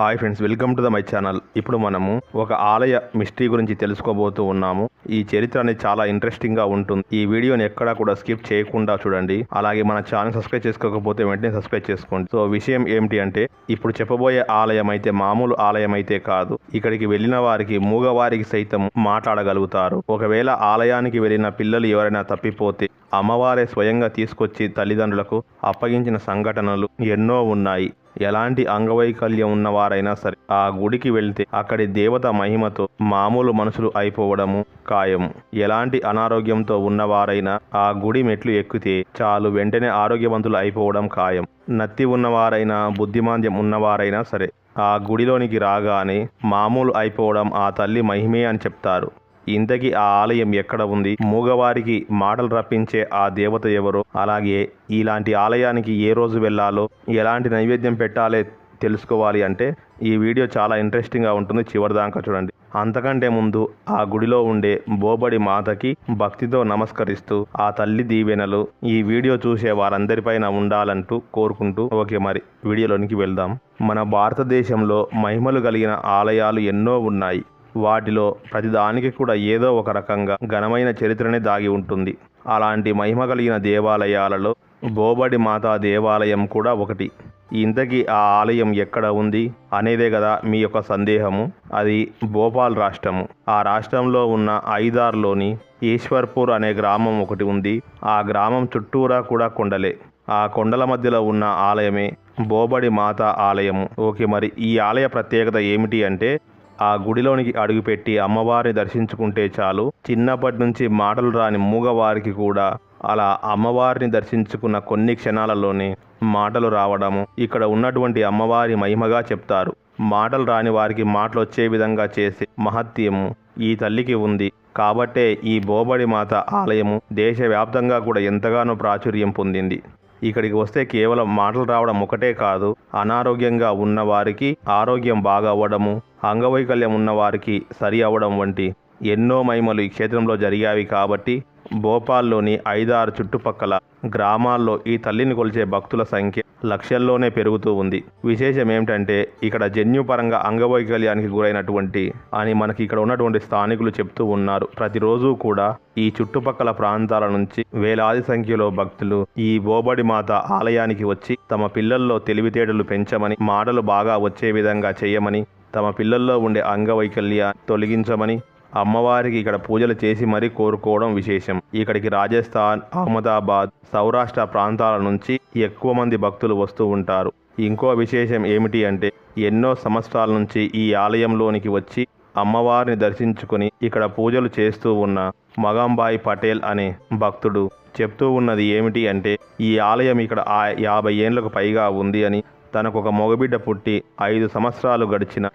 Hi friends welcome to the my channel. ఇప్పుడు మనము ఒక ఆలయ మిస్టరీ గురించి తెలుసుకోబోతూ ఉన్నాము. ఈ చరిత్ర అనేది చాలా ఇంట్రెస్టింగ్గా ఉంటుంది. ఈ వీడియోని ఎక్కడా కూడా స్కిప్ చేయకుండా చూడండి. అలాగే మన ఛానల్ సబ్స్క్రైబ్ చేసుకోకపోతే వెంటనే సబ్స్క్రైబ్ చేసుకోండి. సో విషయం ఏమిటి అంటే ఇప్పుడు చెప్పబోయే ఆలయం అయితే మామూలు ఆలయం అయితే కాదు. ఇక్కడికి వెళ్ళిన వారికి మూగవారికి సైతం మాట్లాడగలుగుతారు. ఒకవేళ ఆలయానికి వెళ్ళిన పిల్లలు ఎవరైనా తప్పిపోతే అమ్మవారే స్వయంగా తీసుకొచ్చి తల్లిదండ్రులకు అప్పగించిన సంఘటనలు ఎన్నో ఉన్నాయి. ఎలాంటి అంగవైకల్యం ఉన్నవారైనా సరే ఆ గుడికి వెళ్తే అక్కడి దేవత మహిమతో మామూలు మనుషులు అయిపోవడము ఖాయం ఎలాంటి అనారోగ్యంతో ఉన్నవారైనా ఆ గుడి మెట్లు ఎక్కితే చాలు వెంటనే ఆరోగ్యవంతులు అయిపోవడం ఖాయం. నత్తి ఉన్నవారైనా బుద్ధిమాంద్యం ఉన్నవారైనా సరే ఆ గుడిలోనికి రాగానే మామూలు అయిపోవడం ఆ తల్లి మహిమే అని చెప్తారు. ఇంతకీ ఆ ఆలయం ఎక్కడ ఉంది? మూగవారికి మాటలు రప్పించే ఆ దేవత ఎవరో? అలాగే ఇలాంటి ఆలయానికి ఏ రోజు వెళ్ళాలో? ఎలాంటి నైవేద్యం పెట్టాలే తెలుసుకోవాలి అంటే ఈ వీడియో చాలా ఇంట్రెస్టింగ్గా ఉంటుంది. చివరిదాకా చూడండి. అంతకంటే ముందు ఆ గుడిలో ఉండే బోబడి మాతకి భక్తితో నమస్కరిస్తూ ఆ తల్లి దీవెనలు ఈ వీడియో చూసే వారందరిపైన ఉండాలంటూ కోరుకుంటూ ఓకే మరి వీడియోలోనికి వెళ్దాం. మన భారతదేశంలో మహిమలు కలిగిన ఆలయాలు ఎన్నో ఉన్నాయి. వాటిలో ప్రతిదానికి కూడా ఏదో ఒక రకంగా ఘనమైన చరిత్రనే దాగి ఉంటుంది. అలాంటి మహిమ కలిగిన దేవాలయాలలో బోబడి మాతా దేవాలయం కూడా ఒకటి. ఇంతకీ ఆ ఆలయం ఎక్కడ ఉంది అనేదే కదా మీ యొక్క సందేహము. అది భోపాల్ రాష్ట్రము. ఆ రాష్ట్రంలో ఉన్న ఐదార్లోని ఈశ్వర్పూర్ అనే గ్రామం ఒకటి ఉంది. ఆ గ్రామం చుట్టూరా కూడా కొండలే. ఆ కొండల మధ్యలో ఉన్న ఆలయమే బోబడి మాత ఆలయము. ఓకే మరి ఈ ఆలయ ప్రత్యేకత ఏమిటి అంటే ఆ గుడిలోనికి అడుగుపెట్టి అమ్మవారిని దర్శించుకుంటే చాలు. చిన్నప్పటి నుంచి మాటలు రాని మూగవారికి కూడా అలా అమ్మవారిని దర్శించుకున్న కొన్ని క్షణాలలోనే మాటలు రావడము ఇక్కడ ఉన్నటువంటి అమ్మవారి మహిమగా చెప్తారు. మాటలు రాని వారికి మాటలు వచ్చే విధంగా చేసే మహత్యము ఈ తల్లికి ఉంది. కాబట్టే ఈ బోబడి మాత ఆలయము దేశవ్యాప్తంగా కూడా ఎంతగానో ప్రాచుర్యం పొందింది. ఇక్కడికి వస్తే కేవలం మాటలు రావడం ఒకటే కాదు అనారోగ్యంగా ఉన్నవారికి ఆరోగ్యం బాగా అవ్వడము అంగవైకల్యం ఉన్నవారికి సరి అవ్వడం వంటి ఎన్నో మహిమలు ఈ క్షేత్రంలో జరిగావి కాబట్టి భోపాల్లోని ఐదారు చుట్టుపక్కల గ్రామాల్లో ఈ తల్లిని కొలిచే భక్తుల సంఖ్య లక్షల్లోనే పెరుగుతూ ఉంది. విశేషం ఏమిటంటే ఇక్కడ జన్యుపరంగా అంగవైకల్యానికి గురైనటువంటి అని మనకి ఇక్కడ ఉన్నటువంటి స్థానికులు చెప్తూ ఉన్నారు. ప్రతిరోజు కూడా ఈ చుట్టుపక్కల ప్రాంతాల నుంచి వేలాది సంఖ్యలో భక్తులు ఈ బోబడి మాత ఆలయానికి వచ్చి తమ పిల్లల్లో తెలివితేటలు పెంచమని మాటలు బాగా వచ్చే విధంగా చేయమని తమ పిల్లల్లో ఉండే అంగవైకల్య తొలగించమని అమ్మవారికి ఇక్కడ పూజలు చేసి మరీ కోరుకోవడం విశేషం. ఇక్కడికి రాజస్థాన్ అహ్మదాబాద్ సౌరాష్ట్ర ప్రాంతాల నుంచి ఎక్కువ మంది భక్తులు వస్తూ ఉంటారు. ఇంకో విశేషం ఏమిటి అంటే ఎన్నో సంవత్సరాల నుంచి ఈ ఆలయంలోనికి వచ్చి అమ్మవారిని దర్శించుకుని ఇక్కడ పూజలు చేస్తూ ఉన్న మగంబాయి పటేల్ అనే భక్తుడు చెప్తూ ఉన్నది ఏమిటి అంటే ఈ ఆలయం ఇక్కడ ఆ యాభై ఏండ్లకు పైగా ఉంది అని తనకు ఒక మగబిడ్డ పుట్టి ఐదు సంవత్సరాలు గడిచిన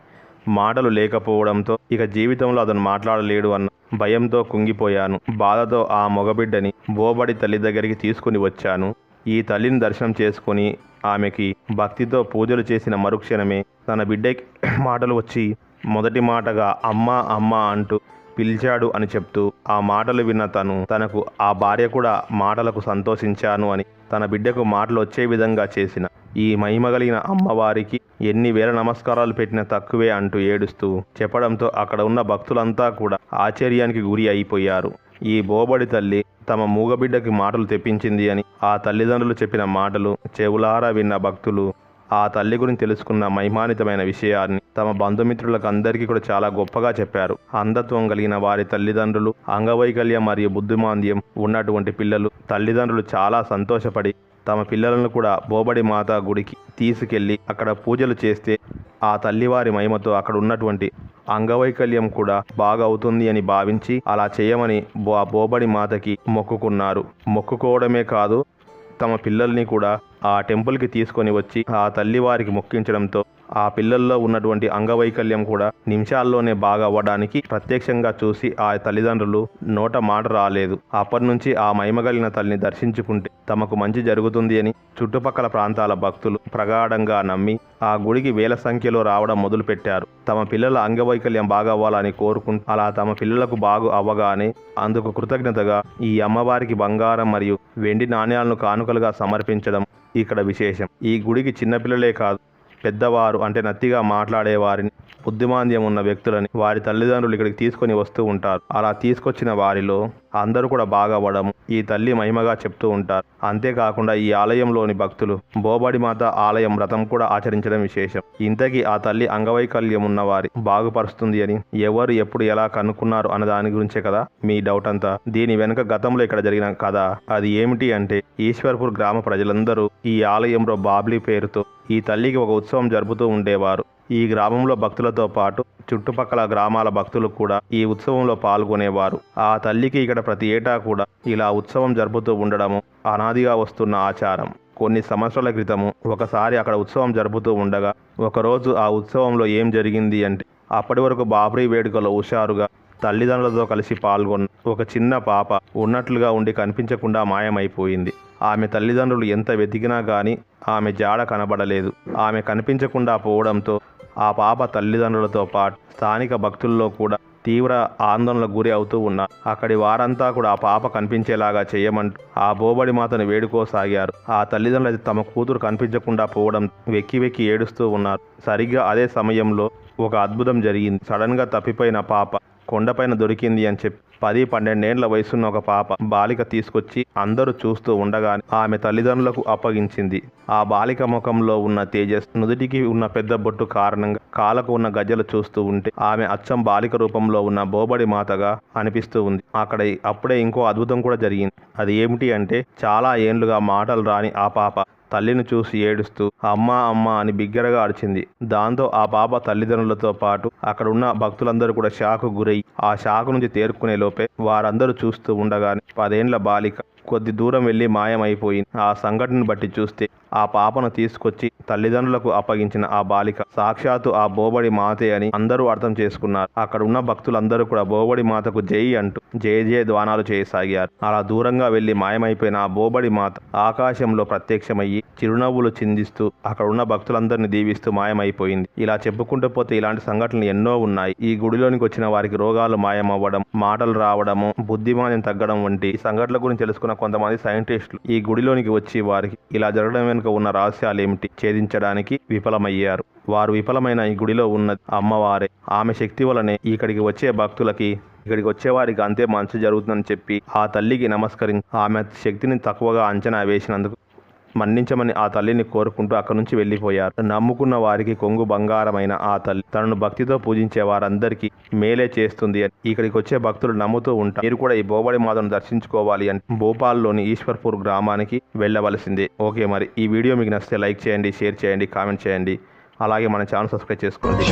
మాటలు లేకపోవడంతో ఇక జీవితంలో అతను మాట్లాడలేడు అన్న భయంతో కుంగిపోయాను. బాధతో ఆ మగబిడ్డని బోబడి తల్లి దగ్గరికి తీసుకుని వచ్చాను. ఈ తల్లిని దర్శనం చేసుకుని ఆమెకి భక్తితో పూజలు చేసిన మరుక్షణమే తన బిడ్డకి మాటలు వచ్చి మొదటి మాటగా అమ్మ అమ్మ అంటూ పిలిచాడు అని చెప్తూ ఆ మాటలు విన్న తను తనకు ఆ భార్య కూడా మాటలకు సంతోషించాను అని తన బిడ్డకు మాటలు వచ్చే విధంగా చేసిన ఈ మహిమగలిగిన అమ్మవారికి ఎన్ని వేల నమస్కారాలు పెట్టినా తక్కువే అంటూ ఏడుస్తూ చెప్పడంతో అక్కడ ఉన్న భక్తులంతా కూడా ఆశ్చర్యానికి గురి అయిపోయారు. ఈ బోబడి తల్లి తమ మూగబిడ్డకి మాటలు తెప్పించింది అని ఆ తల్లిదండ్రులు చెప్పిన మాటలు చెవులారా విన్న భక్తులు ఆ తల్లి గురించి తెలుసుకున్న మహిమానితమైన విషయాన్ని తమ బంధుమిత్రులకు అందరికీ కూడా చాలా గొప్పగా చెప్పారు. అంధత్వం కలిగిన వారి తల్లిదండ్రులు అంగవైకల్యం మరియు బుద్ధిమాంద్యం ఉన్నటువంటి పిల్లలు తల్లిదండ్రులు చాలా సంతోషపడి తమ పిల్లలను కూడా బోబడి మాత గుడికి తీసుకెళ్ళి అక్కడ పూజలు చేస్తే ఆ తల్లివారి మహిమతో అక్కడ ఉన్నటువంటి అంగవైకల్యం కూడా బాగా అవుతుంది అని భావించి అలా చేయమని బో- ఆ బోబడి మాతకి మొక్కుకున్నారు. మొక్కుకోవడమే కాదు తమ పిల్లల్ని కూడా ఆ టెంపుల్కి తీసుకొని వచ్చి ఆ తల్లివారికి మొక్కించడంతో ఆ పిల్లల్లో ఉన్నటువంటి అంగవైకల్యం కూడా నిమిషాల్లోనే బాగా అవ్వడానికి ప్రత్యక్షంగా చూసి ఆ తల్లిదండ్రులు నోట మాట రాలేదు. అప్పటి నుంచి ఆ మైమగలిన తల్లిని దర్శించుకుంటే తమకు మంచి జరుగుతుంది అని చుట్టుపక్కల ప్రాంతాల భక్తులు ప్రగాఢంగా నమ్మి ఆ గుడికి వేల సంఖ్యలో రావడం మొదలుపెట్టారు. తమ పిల్లల అంగవైకల్యం బాగా అవ్వాలని కోరుకుంటూ అలా తమ పిల్లలకు బాగు అవ్వగానే అందుకు కృతజ్ఞతగా ఈ అమ్మవారికి బంగారం మరియు వెండి నాణ్యాలను కానుకలుగా సమర్పించడం ఇక్కడ విశేషం. ఈ గుడికి చిన్నపిల్లలే కాదు పెద్దవారు అంటే నత్తిగా మాట్లాడే వారిని బుద్ధిమాంద్యం ఉన్న వ్యక్తులని వారి తల్లిదండ్రులు ఇక్కడికి తీసుకొని వస్తూ ఉంటారు. అలా తీసుకొచ్చిన వారిలో అందరూ కూడా బాగవ్వడం ఈ తల్లి మహిమగా చెప్తూ ఉంటారు. అంతేకాకుండా ఈ ఆలయంలోని భక్తులు బోబడి మాత ఆలయం వ్రతం కూడా ఆచరించడం విశేషం. ఇంతకీ ఆ తల్లి అంగవైకల్యం ఉన్న వారి బాగుపరుస్తుంది అని ఎవరు ఎప్పుడు ఎలా కనుక్కున్నారు అన్న దాని గురించే కదా మీ డౌట్ అంతా. దీని వెనుక గతంలో ఇక్కడ జరిగిన కథ అది ఏమిటి అంటే ఈశ్వర్పూర్ గ్రామ ప్రజలందరూ ఈ ఆలయంలో బాబ్లీ పేరుతో ఈ తల్లికి ఒక ఉత్సవం జరుపుతూ ఉండేవారు. ఈ గ్రామంలో భక్తులతో పాటు చుట్టుపక్కల గ్రామాల భక్తులు కూడా ఈ ఉత్సవంలో పాల్గొనేవారు. ఆ తల్లికి ఇక్కడ ప్రతి ఏటా కూడా ఇలా ఉత్సవం జరుపుతూ ఉండడము అనాదిగా వస్తున్న ఆచారం. కొన్ని సంవత్సరాల క్రితము ఒకసారి అక్కడ ఉత్సవం జరుపుతూ ఉండగా ఒకరోజు ఆ ఉత్సవంలో ఏం జరిగింది అంటే అప్పటి వరకు బాబ్రీ వేడుకలో హుషారుగా తల్లిదండ్రులతో కలిసి పాల్గొన్న ఒక చిన్న పాప ఉన్నట్లుగా ఉండి కనిపించకుండా మాయమైపోయింది. ఆమె తల్లిదండ్రులు ఎంత వెతికినా కానీ ఆమె జాడ కనబడలేదు. ఆమె కనిపించకుండా పోవడంతో ఆ పాప తల్లిదండ్రులతో పాటు స్థానిక భక్తుల్లో కూడా తీవ్ర ఆందోళనకు గురి అవుతూ ఉన్నారు. అక్కడి వారంతా కూడా ఆ పాప కనిపించేలాగా చేయమంటూ ఆ బోబడి మాతను వేడుకోసాగారు. ఆ తల్లిదండ్రులు తమ కూతురు కనిపించకుండా పోవడం వెక్కి వెక్కి ఏడుస్తూ ఉన్నారు. సరిగ్గా అదే సమయంలో ఒక అద్భుతం జరిగింది. సడన్గా తప్పిపోయిన పాప కొండపైన దొరికింది అని చెప్పి పది పన్నెండేండ్ల వయసున్న ఒక పాప బాలిక తీసుకొచ్చి అందరూ చూస్తూ ఉండగానే ఆమె తల్లిదండ్రులకు అప్పగించింది. ఆ బాలిక ముఖంలో ఉన్న తేజస్ నుదుటికి ఉన్న పెద్ద బొట్టు కారణంగా కాలకు ఉన్న గజ్జలు చూస్తూ ఉంటే ఆమె అచ్చం బాలిక రూపంలో ఉన్న బోబడి మాతగా అనిపిస్తూ ఉంది. అక్కడ అప్పుడే ఇంకో అద్భుతం కూడా జరిగింది. అది ఏమిటి అంటే చాలా ఏండ్లుగా మాటలు రాని ఆ పాప తల్లిని చూసి ఏడుస్తూ అమ్మా అమ్మా అని బిగ్గరగా అరిచింది. దాంతో ఆ పాప తల్లిదండ్రులతో పాటు అక్కడ ఉన్న భక్తులందరూ కూడా షాకు గురై ఆ షాకు నుంచి తేరుకునే లోపే వారందరూ చూస్తూ ఉండగానే పదేండ్ల బాలిక కొద్ది దూరం వెళ్ళి మాయమైపోయింది ఆ సంఘటనను బట్టి చూస్తే ఆ పాపను తీసుకొచ్చి తల్లిదండ్రులకు అప్పగించిన ఆ బాలిక. సాక్షాత్తు ఆ బోబడి మాతే అని అందరూ అర్థం చేసుకున్నారు. అక్కడ ఉన్న భక్తులందరూ కూడా బోబడి మాతకు జై అంటూ జయ జయ ద్వానాలు చేయసాగారు. అలా దూరంగా వెళ్ళి మాయమైపోయిన ఆ బోబడి మాత ఆకాశంలో ప్రత్యక్షమయ్యి చిరునవ్వులు చిందిస్తూ అక్కడ ఉన్న భక్తులందరినీ దీవిస్తూ మాయమైపోయింది. ఇలా చెప్పుకుంటూ పోతే ఇలాంటి సంఘటనలు ఎన్నో ఉన్నాయి. ఈ గుడిలోనికి వచ్చిన వారికి రోగాలు మాయమవ్వడం మాటలు రావడము బుద్ధిమాన్యం తగ్గడం వంటి సంఘటనల గురించి తెలుసుకున్న కొంతమంది సైంటిస్టులు ఈ గుడిలోనికి వచ్చి వారికి ఇలా జరగడం వెనుక ఉన్న రహస్యాలు ఏమిటి ఛేదించడానికి విఫలమయ్యారు. వారు విఫలమైన ఈ గుడిలో ఉన్న అమ్మవారే. ఆమె శక్తి వలనే ఇక్కడికి వచ్చే భక్తులకి ఇక్కడికి వచ్చేవారికి అంతే మంచి జరుగుతుందని చెప్పి ఆ తల్లికి నమస్కరించి ఆమె శక్తిని తక్కువగా అంచనా వేసినందుకు మన్నించమని ఆ తల్లిని కోరుకుంటూ అక్కడి నుంచి వెళ్ళిపోయారు. నమ్ముకున్న వారికి కొంగు బంగారమైన ఆ తల్లి తనను భక్తితో పూజించే వారందరికీ మేలే చేస్తుంది అని ఇక్కడికి వచ్చే భక్తులు నమ్ముతూ ఉంటారు. మీరు కూడా ఈ బోబడి మాతను దర్శించుకోవాలి అని భోపాల్లోని ఈశ్వర్పూర్ గ్రామానికి వెళ్ళవలసిందే. ఓకే మరి ఈ వీడియో మీకు నచ్చితే లైక్ చేయండి షేర్ చేయండి కామెంట్ చేయండి. అలాగే మన ఛానల్ సబ్స్క్రైబ్ చేసుకోండి.